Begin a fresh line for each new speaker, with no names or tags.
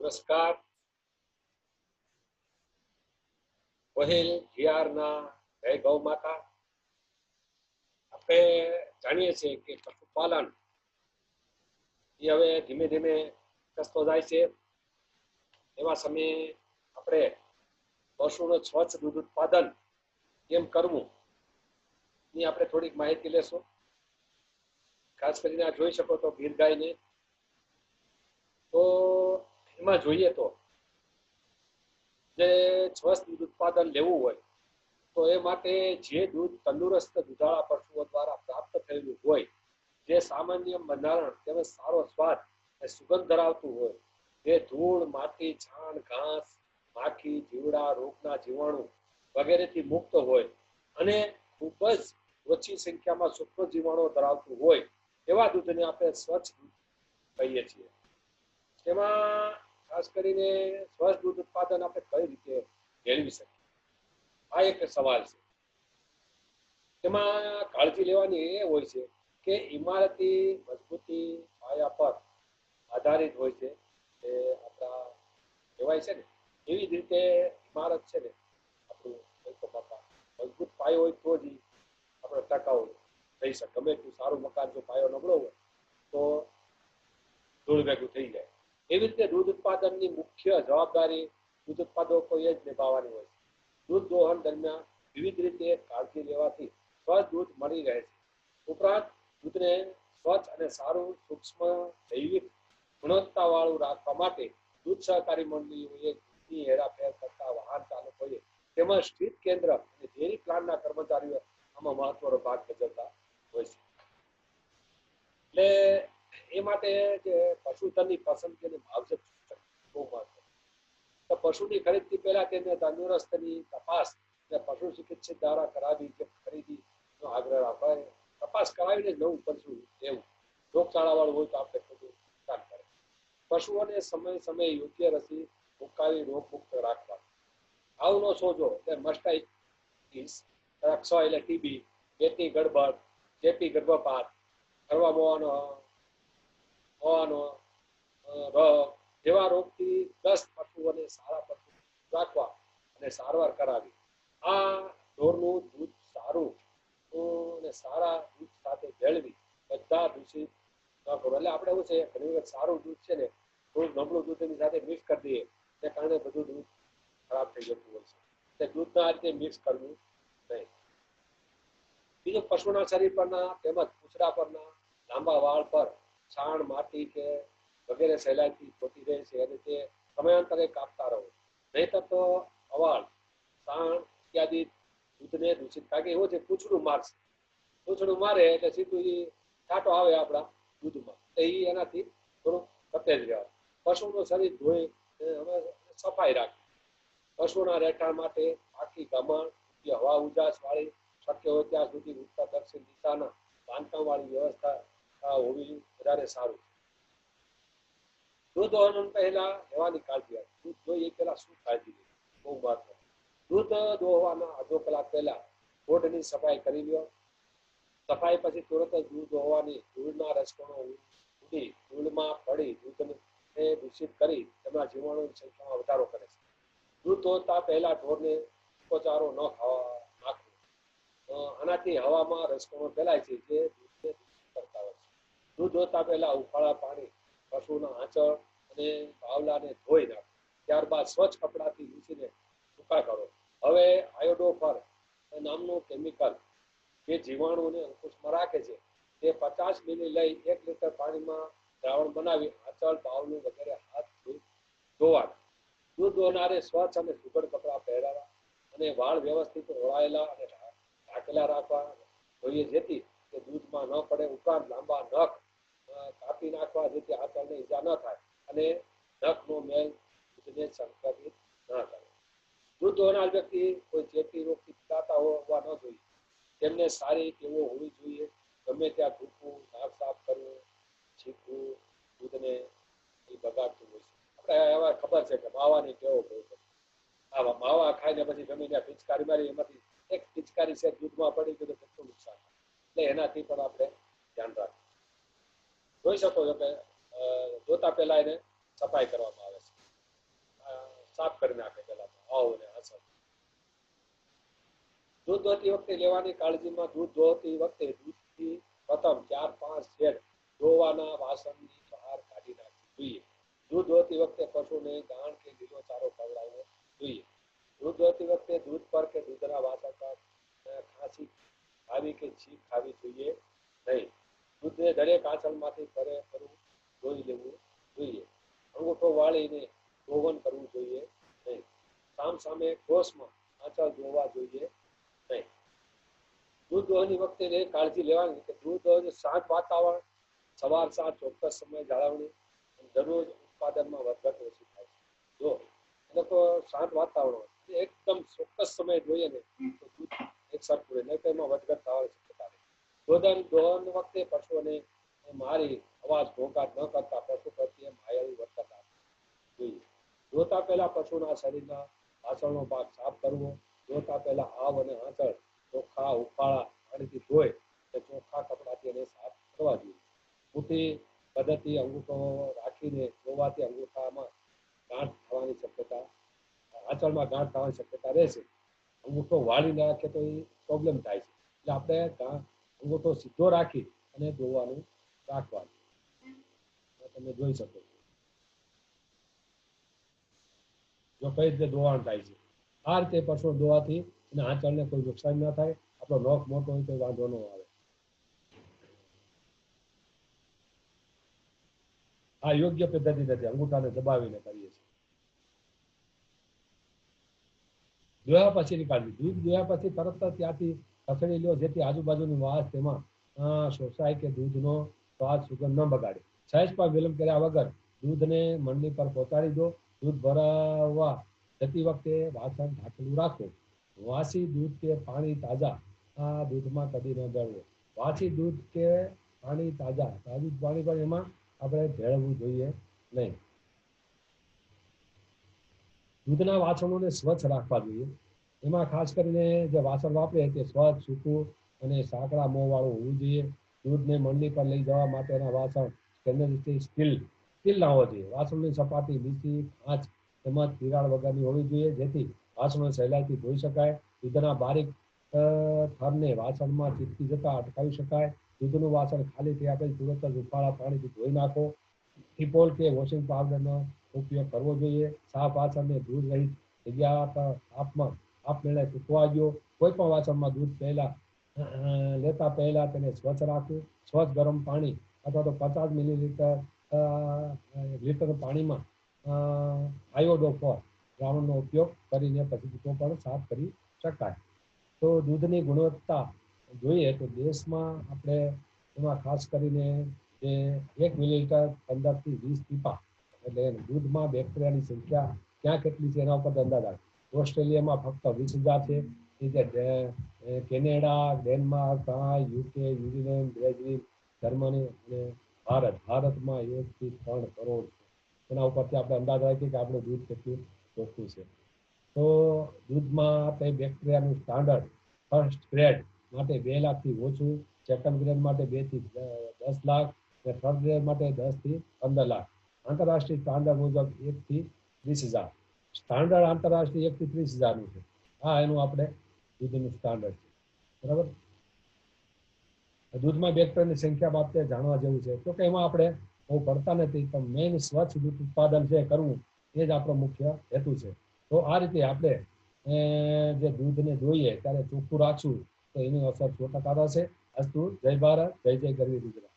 નમસ્કાર વહેલ ઘિયારના જય ગૌ માતા. આપણે જાણીએ છીએ કે પશુપાલન એ હવે ધીમે ધીમે વિકસતો જાય છે. એવા સમયે આપણે પશુનું સ્વચ્છ દૂધ ઉત્પાદન કેમ કરવું ની આપણે થોડીક માહિતી લેશું. ખાસ કરીને જોઈ શકો તો ગીર ગાયને. તો એમાં જોઈએ તો જે સ્વસ્થ દૂધ ઉત્પાદન લેવું હોય, તો એ માટે જે દૂધ તંદુરસ્ત દુધાળા પશુઓ દ્વારા પ્રાપ્ત થયેલું હોય, જે સામાન્ય બંધારણ તેમજ સારો સ્વાદ અને સુગંધ ધરાવતું હોય, જે ધૂળ, માટી, છાણ, ઘાસ, માખી, જીવડા, રોગના જીવાણુ વગેરેથી મુક્ત હોય અને ખૂબ જ ઓછી સંખ્યામાં સૂક્ષ્મ જીવાણુ ધરાવતું હોય, એવા દૂધને આપણે સ્વચ્છ કહીએ છીએ. તેમાં ખાસ કરીને સ્વચ્છ દૂધ ઉત્પાદન આપણે કઈ રીતે મેળવી શકીએ? આ એક સવાલ છે. તેમાં કાળજી લેવાની એ હોય છે કે ઇમારતી મજબૂતી પાયા પર આધારિત હોય છે એ આપણા કહેવાય છે ને, એવી જ રીતે ઇમારત છે ને, આપણું મજબૂત પાયો હોય તો જ આપણે ટકાઉ થઈ શકે. ગમે એટલું સારું મકાન જો પાયો નબળો હોય તો ધૂળ ભેગું થઈ જાય. એવી રીતે દૂધ ઉત્પાદનની મુખ્ય જવાબદારી દૂધ ઉત્પાદકોએ જ નિભાવવાની હોય છે. દૂધ દોહન દરમિયાન વિવિધ રીતે કાળજી લેવાથી સ્વચ્છ દૂધ મળી રહે છે. ઉપરાંત દૂધને સ્વચ્છ અને સારું સૂક્ષ્મ જૈવિક ગુણવત્તાવાળું રાખવા માટે દૂધ સહકારી મંડળીઓએ દૂધની હેરાફેર કરતા વાહન ચાલકોએ તેમજ સ્થિત કેન્દ્ર અને ડેરી પ્લાન્ટના કર્મચારીઓ આમાં મહત્વનો ભાગ ભજવતા હોય છે. એટલે એ માટે જે પશુધનની પસંદગીની માવજત બહુ મહત્વ તો પશુની ખરીદતી પહેલા તેને તંદુરસ્તની તપાસ ને પશુ ચિકિત્સક દ્વારા કરાવી કે ખરીદીનો આગ્રહ રાખવા તપાસ કરાવીને જ નવું પશુ લેવું. રોગચાળા વાળું હોય તો આપણે બધું કામ કરે. પશુઓને સમય સમયે યોગ્ય રસી મુકાવી રોગ મુક્ત રાખવા. આવનો સોજો એટલે મસ્ટાઇટિસ રક્ષો એટલે ટીબી પેટની ગડબડ, ચેપી ગર્ભપાત, કરવા હોવાનો રોગ જેવા રોગથી ગ્રસ્ત પશુઓને સારા પશુ રાખવા અને સારવાર કરાવી. આ ઢોરનું દૂધ સારું અને સારા દૂધ સાથે ભેળવી બધા દૂષિત ન કરો. એટલે આપણે એવું છે, ઘણી વખત સારું દૂધ છે ને, થોડું નબળું દૂધ એની સાથે મિક્સ કરી દઈએ, તે કારણે બધું દૂધ ખરાબ થઈ જતું હોય છે. એટલે દૂધના આ રીતે મિક્સ કરવું નહીં. બીજું પશુના શરીર પરના તેમજ પૂછડા પરના લાંબા વાળ પર છાણ, માટી કે વગેરે સહેલાઈથી ખોટી રહે છે, અને તે સમયાંતરે કાપતા રહો. નહીતર તો અવાળ, છાણ ઇત્યાદિ દૂધને દૂષિત, કારણ કે એવું છે પૂછડું મારશે પૂછડું મારે એટલે સીધું એ કાંટો આવે આપણા દૂધમાં. તો એ એનાથી થોડું સફેદ રહેવાય પશુનું શરીર ધોઈ અમે સફાઈ રાખી પશુના રહેઠાણ માટે આખી ગમણ કે હવા ઉજાસ વાળી શક્ય હોય ત્યાં સુધી ઉત્તર દક્ષિણ દિશાના બાંધકામ વાળી વ્યવસ્થા હોવી વધારે સારું દૂધ દોહન પહેલા હેવાની કાળજી દૂધ જોઈએ પેલા શું કાળજી લેવી બહુ મહત્વ. દૂધ દોહવાના અડધો કલાક પહેલા ગોઠની સફાઈ કરી લ્યો. સફાઈ પછી તુરત જ દૂધ દોહવાની ધૂળના રસકણો ઉડી ધૂળમાં પડી દૂધને દૂષિત કરી તેમના જીવાણુની સંખ્યામાં વધારો કરે છે. દૂધ દોહતા પહેલા ઢોરને ઉપચારો ન ખાવા નાખવો આનાથી હવામાં રસકણો ફેલાય છે જે દૂધને દૂષિત કરતા હોય છે દૂધ હોતા પહેલા ઉફાળા પાણી, પશુના આંચળ અને બાવલાને ધોઈ નાખો. ત્યારબાદ સ્વચ્છ કપડાથી લૂસીને સૂકા કરો હવે આયોડોફર નામનું કેમિકલ જે જીવાણુને અંકુશમાં રાખે છે, તે પચાસ મિલી લઈ એક લીટર પાણીમાં દ્રાવણ બનાવી આંચળ, બાવલું વગેરે હાથ ધોવા દૂધ ધોનારે સ્વચ્છ અને સુગંધ કપડાં પહેરાવા અને વાળ વ્યવસ્થિત ઓળાયેલા અને ઢાંકેલા રાખવા જોઈએ જેથી તે દૂધમાં ન પડે ઉપરાંત લાંબા નખ કાપી નાખવા જેથી આંચળને ઈજા ન થાય અને નખનો મેલ ને સંક્રમિત ન કરે. વૃદ્ધ હોનાર વ્યક્તિ કોઈ ચેપી રોગથી પીડાતા હોવા ન જોઈએ. તેમને સારી ટેવો હોવી જોઈએ. ગમે ત્યાં થૂકવું નાક સાફ કરવું છીકવું દૂધને એ બગાડતું હોય છે. આપણે એવા ખબર છે કે માવાની ટેવો બહુ આવા માવા ખાઈને પછી ગમે ત્યાં પિચકારી મારી એમાંથી એક પિચકારી છે દૂધમાં પડી ગયું કેટલું નુકસાન એટલે એનાથી પણ આપણે ધ્યાન રાખવું જોઈ શકો છો કે ધોતા પહેલા એને સફાઈ કરવામાં આવે છે. સાફ કરી નાખે પેલા તો. આવો ને અસર દૂધ ધોતી વખતે લેવાની કાળજીમાં દૂધ ધોતી વખતે દૂધથી પ્રથમ ચાર પાંચ સેટ ધોવાના વાસણની બહાર કાઢી નાખવી જોઈએ. દૂધ ધોતી વખતે પશુને ગાણ કે લીલો ચારો ખવડાવવો જોઈએ. દૂધ ધોતી વખતે દૂધ પર કે દૂધના વાસણ પર અ, ખાંસી ખાવી કે છીંક ખાવી જોઈએ નહીં. દૂધને દરેક આંચળમાંથી ફરે ફરવું ધોઈ લેવું જોઈએ. અંગૂઠો વાળીને ધોવન કરવું જોઈએ નહીં. સામ સામે ક્રોસમાં આંચળ ધોવા જોઈએ નહીં. દૂધ દોહની વખતે કાળજી લેવાની કે દૂધ દોહ શાંત વાતાવરણ, સવાર સાંજ, ચોક્કસ સમય જાળવણી દરરોજ ઉત્પાદનમાં વધઘટ ઓછી થાય છે. જો એને તો શાંત વાતાવરણ એકદમ ચોક્કસ સમય જોઈએ ને તો દૂધ એક સરખું રહે નહીં તો એમાં વધઘટ થવાની શક્યતા રહે. દોહન વખતે પશુઓને મારી અવાજ ઘોંઘાટ ન કરતા પશુ પ્રત્યે માયાવી વર્તન રાખવું જોઈએ જોતા પહેલા પશુના શરીરના આસળનો ભાગ સાફ કરવો, જોતા પહેલા આવ અને આંચળ ચોખ્ખા ઉફાળા પાણીથી ધોય તો ચોખ્ખા કપડાથી એને સાફ કરવા જોઈએ. મોટી પદ્ધતિ અંગૂઠો રાખીને ધોવાથી અંગૂઠામાં ગાંઠ થવાની શક્યતા, આંચળમાં ગાંઠ થવાની શક્યતા રહેશે અંગૂઠો વાળી નાખે તો એ પ્રોબ્લેમ થાય છે. એટલે આપણે અંગૂઠો સીધો રાખી અને ધોવાનું રાખવાનું. તમે જોઈ શકો જો કઈ રીતે ધોવાણ થાય છે. આ રીતે પશુ ધોવાથી અને આંચળને કોઈ નુકસાન ના થાય. આપણો નોખ મોટો હોય તો વાંધો ન આવે. આ યોગ્ય પદ્ધતિ નથી. અંગૂઠાને દબાવીને કરીએ છીએ. ધોયા પછીની કાળજી. દૂધ ધોયા પછી તરત જ ત્યાંથી ખસેડી લો. જેથી આજુબાજુની વાસ તેમાં શોષાય કે દૂધનો સ્વાદ સુગંધ ન બગાડે. સહેજ પર વિલંબ કર્યા વગર દૂધને મંડી પર પહોંચાડી દો. દૂધ ભરાવવા જતી વખતે વાસણ ઢાંકેલું રાખો. વાસી દૂધ કે પાણી તાજા? આ દૂધમાં કદી ન ભેળવો વાસી દૂધ કે પાણી તાજા? તાજું પાણી પણ એમાં આપણે ભેળવવું જોઈએ નહીં. દૂધના વાસણોને સ્વચ્છ રાખવા જોઈએ. એમાં ખાસ કરીને જે વાસણ વાપરે તે સ્વચ્છ, સૂકું અને સાંકડા મોં વાળું હોવું જોઈએ. દૂધને મંડી પર લઈ જવા માટેના વાસણ સ્ટેનલેસ સ્ટીલ સ્ટીલ ના હોવા જોઈએ. વાસણની સપાટી નીચી કાચ તેમજ તિરાડ વગરની હોવી જોઈએ, જેથી વાસણો સહેલાઈથી ધોઈ શકાય. દૂધના બારીક થરને વાસણમાં ચીપકી જતા અટકાવી શકાય. દૂધનું વાસણ ખાલી થયા પછી તુરંત જ ઉફાળા પાણીથી ધોઈ નાખો. ટીપોલ કે વોશિંગ પાવડરનો ઉપયોગ કરવો જોઈએ. સાફ વાસણને દૂધ રહી જગ્યા પર આપમાં આપમેળે સૂકવા ગયો. કોઈ પણ વાસણમાં દૂધ પહેલા લેતા પહેલા તેને સ્વચ્છ રાખવું. સ્વચ્છ ગરમ પાણી અથવા તો પચાસ મિલીલીટર લીટર પાણીમાં આયોડોફોર દ્રાવણનો ઉપયોગ કરીને પછી દૂધો પણ સાફ કરી શકાય. તો દૂધની ગુણવત્તા જોઈએ તો દેશમાં આપણે એમાં ખાસ કરીને જે એક મિલીલીટર પંદરથી વીસ ટીપા એટલે દૂધમાં બેક્ટેરિયાની સંખ્યા ક્યાં કેટલી છે એના ઉપર અંદાજ આવે. ઓસ્ટ્રેલિયામાં ફક્ત વીસ હજાર છે. Canada, Denmark UK, New Zealand, Brazil Germany અને ભારત, ભારતમાં એકથી ત્રણ કરોડ એના ઉપરથી આપણે અંદાજ રાખીએ કે આપણું દૂધ કેટલું ચોખ્ખું છે. તો દૂધમાં તે બેક્ટેરિયાનું સ્ટાન્ડર્ડ ફર્સ્ટ ગ્રેડ માટે બે લાખથી ઓછું સેકન્ડ ગ્રેડ માટે બેથી દસ લાખ અને થર્ડ ગ્રેડ માટે દસથી પંદર લાખ. આંતરરાષ્ટ્રીય સ્ટાન્ડર્ડ મુજબ એકથી ત્રીસ હજાર. સ્ટાન્ડર્ડ આંતરરાષ્ટ્રીય એકથી ત્રીસ હજારનું છે. આ એનું આપણે દૂધનું સ્ટાન્ડર્ડ છે. બરાબર? દૂધમાં બેક્ટેરિયાની સંખ્યા બાબતે જાણવા જેવું છે. તો કે એમાં આપણે બહુ પડતા નથી, પણ મેઇન સ્વચ્છ દૂધ ઉત્પાદન છે કરવું, એ જ આપણો મુખ્ય હેતુ છે. તો આ રીતે આપણે જે દૂધને જોઈએ, ત્યારે ચોખ્ખું રાખશું, તો એની અસર સો ટકા થશે. અસ્તુ, જય ભારત, જય જય ગરવી ગુજરાત.